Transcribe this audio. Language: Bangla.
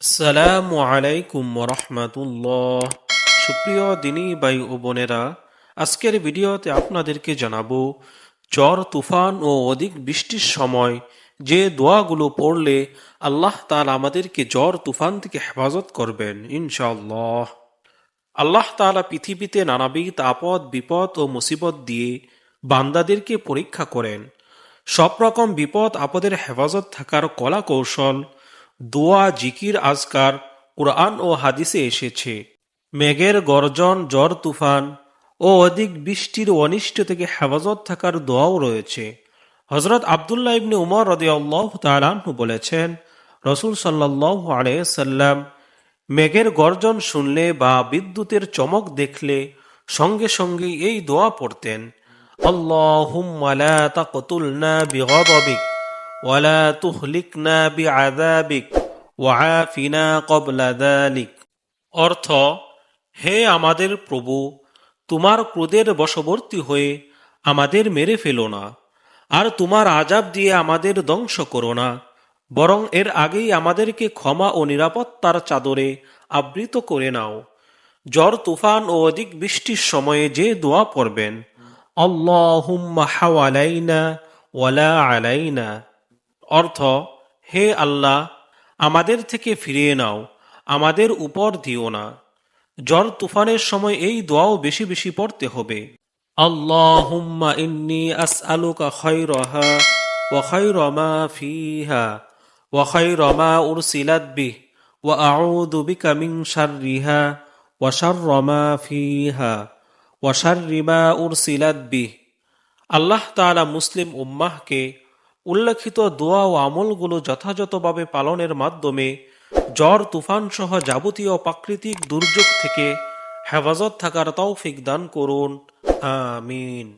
সালামু আলাইকুম রহমাতুল্লাহ। সুপ্রিয় দিনী বাই ও বোনেরা, আজকের ভিডিওতে আপনাদেরকে জানাব, ঝড়, তুফান ও অধিক বৃষ্টির সময় যে দোয়াগুলো পড়লে আল্লাহ তাআলা আমাদেরকে ঝড়, তুফান থেকে হেফাজত করবেন, ইনশাআল্লাহ। আল্লাহ তাআলা পৃথিবীতে নানাবিধ আপদ, বিপদ ও মুসিবত দিয়ে বান্দাদেরকে পরীক্ষা করেন। সব রকম বিপদ আপদের হেফাজত থাকার কলা কৌশল দোয়া, জিকির, আজকার, কোরআন ও হাদিসে এসেছে। মেঘের গর্জন ঝড় তুফান ও অধিক বৃষ্টির অনিষ্ট থেকে হেফাজত থাকার দোয়াও রয়েছে। হজরত আবদুল্লাহ ইবনে উমর রদে আল্লাহ তালাহু বলেছেন, রসুল সাল্লাহ আলাইসাল্লাম মেঘের গর্জন শুনলে বা বিদ্যুতের চমক দেখলে সঙ্গে সঙ্গে এই দোয়া পড়তেন। আল্লাহুম্মা লা না বিগদাবিক। ওয়ালা তুহলিকনা বিআযাবিক ওয়াআফিনা ক্বাবলা যালিক। অর্থ, হে আমাদের প্রভু, তোমার ক্রোধের বশবর্তী হয়ে আমাদের মেরে ফেলো না, আর তোমার আজাব দিয়ে আমাদের ধ্বংস করো না, বরং এর আগেই আমাদেরকে ক্ষমা ও নিরাপত্তার চাদরে আবৃত করে নাও। জ্বর, তুফান ও অধিক বৃষ্টির সময়ে যে দোয়া পড়বেন, আল্লাহুম্মা হাওয়ালাইনা ওয়ালা আলাইনা। অর্থ, হে আল্লাহ, আমাদের থেকে ফিরিয়ে নাও, আমাদের উপর দিও না। জ্বর তুফানের সময় এই দোয়াও বেশি বেশি পড়তে হবে। আল্লাহুম্মা ইন্নি আসআলুকা খায়রাহা ওয়া খায়রা মা ফিহা ওয়া খায়রা মা উরসিলাত বিহ ওয়া আউযু বিকা মিন শাররিহা ওয়া শাররা ফিহা ওয়া শাররি মা উরসিলাত বিহ। আল্লাহ তাআলা মুসলিম উম্মাহকে উল্লেখিত দোয়া ও আমলগুলো যথাযথভাবে পালনের মাধ্যমে জ্বর, তুফান সহ যাবতীয় প্রাকৃতিক দুর্যোগ থেকে হেফাজত থাকার তৌফিক দান করুন। আমিন।